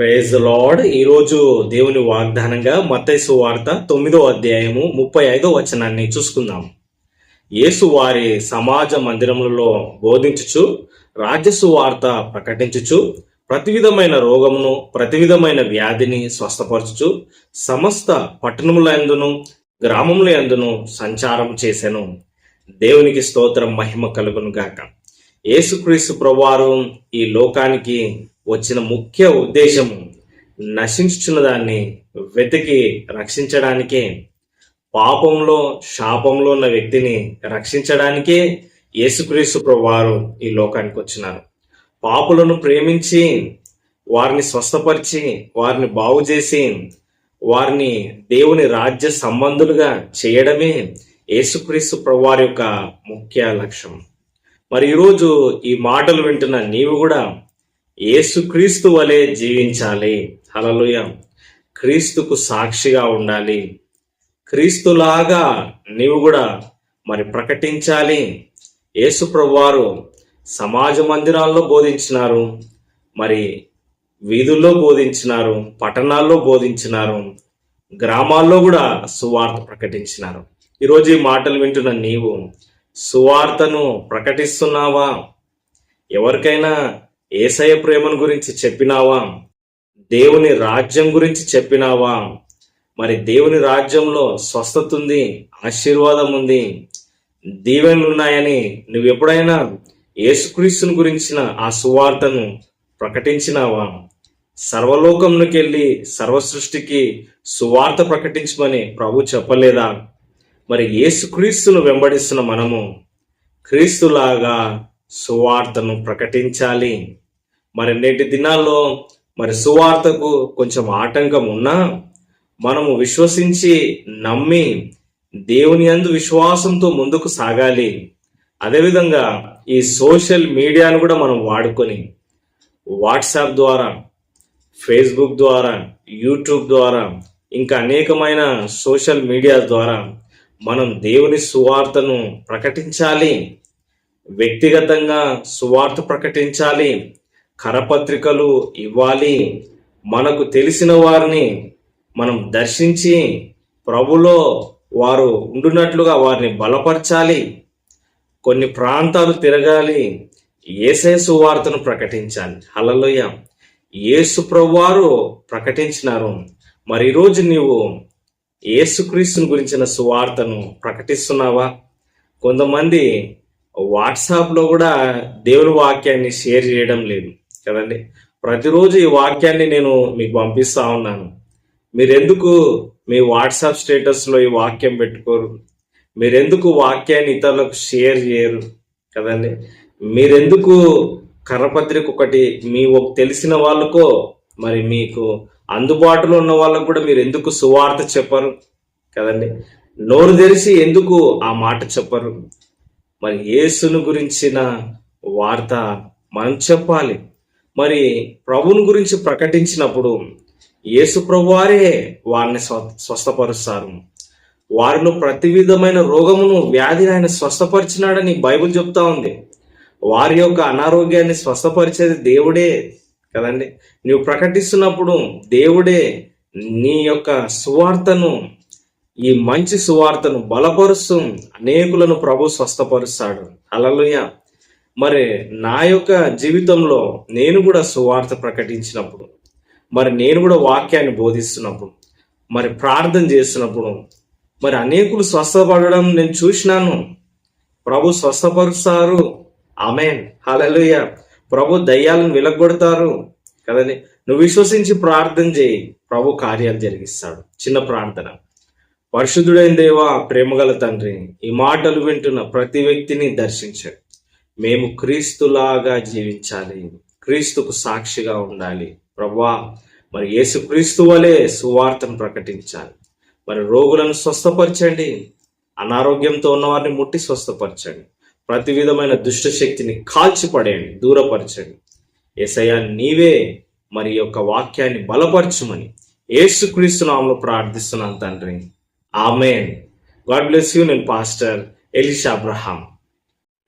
Praise lord ఈరోజు దేవుని వాగ్దానంగా మత్తైసు వార్త తొమ్మిదో అధ్యాయము ముప్పై ఐదో వచనాన్ని చూసుకుందాం. యేసు వారి సమాజ మందిరములలో బోధించుచు రాజ్యసు వార్త ప్రకటించుచు ప్రతి విధమైన రోగమును ప్రతి విధమైన వ్యాధిని స్వస్థపరచుచు సమస్త పట్టణముల యందును గ్రామముల ఎందును సంచారం చేశాను దేవునికి స్తోత్రం మహిమ కలుగును గాక యేసుక్రీస్తు ప్రభువారు ఈ లోకానికి వచ్చిన ముఖ్య ఉద్దేశం నశించుచున్న దాన్ని వెతికి రక్షించడానికే పాపంలో శాపంలో ఉన్న వ్యక్తిని రక్షించడానికే యేసుక్రీస్తు ప్రభువారు ఈ లోకానికి వచ్చినారు. పాపులను ప్రేమించి వారిని స్వస్థపరిచి వారిని బాగు చేసి వారిని దేవుని రాజ్య సంబంధులుగా చేయడమే యేసుక్రీస్తు ప్రభువారి యొక్క ముఖ్య లక్ష్యం. మరి ఈరోజు ఈ మాటలు వింటున్న నీవు కూడా యేసుక్రీస్తు వలె జీవించాలి. హలలుయ క్రీస్తుకు సాక్షిగా ఉండాలి. క్రీస్తులాగా నీవు కూడా మరి ప్రకటించాలి. యేసు ప్రభువారు సమాజ మందిరాల్లో బోధించినారు. మరి వీధుల్లో బోధించినారు. పట్టణాల్లో బోధించినారు. గ్రామాల్లో కూడా సువార్త ప్రకటించినారు. ఈరోజు ఈ మాటలు వింటున్న నీవు సువార్తను ప్రకటిస్తున్నావా? ఎవరికైనా ఏసయ ప్రేమను గురించి చెప్పినావా? దేవుని రాజ్యం గురించి చెప్పినావా? మరి దేవుని రాజ్యంలో స్వస్థత ఉంది ఆశీర్వాదం ఉంది దీవెనలు ఉన్నాయని నువ్వు ఎప్పుడైనా యేసుక్రీస్తుని గురించిన ఆ సువార్తను ప్రకటించినావా? సర్వలోకంలోకి వెళ్ళి సర్వ సృష్టికి సువార్త ప్రకటించమని ప్రభు చెప్పలేదా? మరి యేసుక్రీస్తును వెంబడిస్తున్న మనము క్రీస్తులాగా సువార్తను ప్రకటించాలి. మరి నేటి దినాల్లో మరి సువార్తకు కొంచెం ఆటంకం ఉన్నా మనము విశ్వసించి నమ్మి దేవుని అందు విశ్వాసంతో ముందుకు సాగాలి. అదేవిధంగా ఈ సోషల్ మీడియాను కూడా మనం వాడుకొని వాట్సాప్ ద్వారా ఫేస్బుక్ ద్వారా యూట్యూబ్ ద్వారా ఇంకా అనేకమైన సోషల్ మీడియా ద్వారా మనం దేవుని సువార్తను ప్రకటించాలి. వ్యక్తిగతంగా సువార్త ప్రకటించాలి. కరపత్రికలు ఇవ్వాలి. మనకు తెలిసిన వారిని మనం దర్శించి ప్రభులో వారు ఉండునట్లుగా వారిని బలపరచాలి. కొన్ని ప్రాంతాలు తిరగాలి. ఏసే సువార్తను ప్రకటించాలి. హలలోయ యేసు ప్రభువారు ప్రకటించినారు. మరి ఈరోజు నీవు యేసుక్రీస్తుని గురించిన సువార్తను ప్రకటిస్తున్నావా? కొంతమంది వాట్సాప్లో కూడా దేవుని వాక్యాన్ని షేర్ చేయడం లేదు. కదండి? ప్రతిరోజు ఈ వాక్యాన్ని నేను మీకు పంపిస్తా ఉన్నాను. మీరెందుకు మీ వాట్సాప్ స్టేటస్లో ఈ వాక్యం పెట్టుకోరు? మీరెందుకు వాక్యాన్ని ఇతరులకు షేర్ చేయరు? కదండి? మీరెందుకు కర్రపత్రిక ఒకటి మీ ఒక తెలిసిన వాళ్ళకో మరి మీకు అందుబాటులో ఉన్న వాళ్ళకు కూడా మీరు ఎందుకు సువార్త చెప్పరు? కదండి? నోరు తెరిచి ఎందుకు ఆ మాట చెప్పరు? మరి యేసును గురించిన వార్త మనం చెప్పాలి. మరి ప్రభుని గురించి ప్రకటించినప్పుడు యేసు ప్రభువారే వారిని స్వ స్వస్థపరుస్తారు. వారిలో ప్రతి విధమైన రోగమును వ్యాధిని ఆయన స్వస్థపరిచినాడని బైబిల్ చెప్తా ఉంది. వారి యొక్క అనారోగ్యాన్ని స్వస్థపరిచేది దేవుడే కదండి. నువ్వు ప్రకటిస్తున్నప్పుడు దేవుడే నీ యొక్క సువార్తను ఈ మంచి సువార్తను బలపరుస్తూ అనేకులను ప్రభు స్వస్థపరుస్తాడు. అలలుయ మరి నా యొక్క జీవితంలో నేను కూడా సువార్త ప్రకటించినప్పుడు మరి నేను కూడా వాక్యాన్ని బోధిస్తున్నప్పుడు మరి ప్రార్థన చేస్తున్నప్పుడు మరి అనేకులు స్వస్థపడడం నేను చూసినాను. ప్రభు స్వస్థపరుస్తారు. ఆమెన్. హలలుయ ప్రభు దయ్యాలను వెలగొడతారు. కదండి? నువ్వు విశ్వసించి ప్రార్థన చేయి. ప్రభు కార్యాలు జరిగిస్తాడు. చిన్న ప్రార్థన. పరిశుద్ధుడైన దేవా ప్రేమగల తండ్రి ఈ మాటలు వింటున్న ప్రతి వ్యక్తిని దర్శించాడు మేము క్రీస్తులాగా జీవించాలి. క్రీస్తుకు సాక్షిగా ఉండాలి. ప్రభా మరి యేసు క్రీస్తు వలె సువార్తను ప్రకటించాలి. మరి రోగులను స్వస్థపరచండి. అనారోగ్యంతో ఉన్నవారిని ముట్టి స్వస్థపరచండి. ప్రతి విధమైన దుష్ట శక్తిని కాల్చిపడేయండి. దూరపరచండి. ఏసయ్యా నీవే మరి యొక్క వాక్యాన్ని బలపరచుమని ఏసుక్రీస్తు నామలో ప్రార్థిస్తున్నాను తండ్రి. ఆమెన్. గాడ్ బ్లెస్ యూ నేను pastor Elisha Abraham.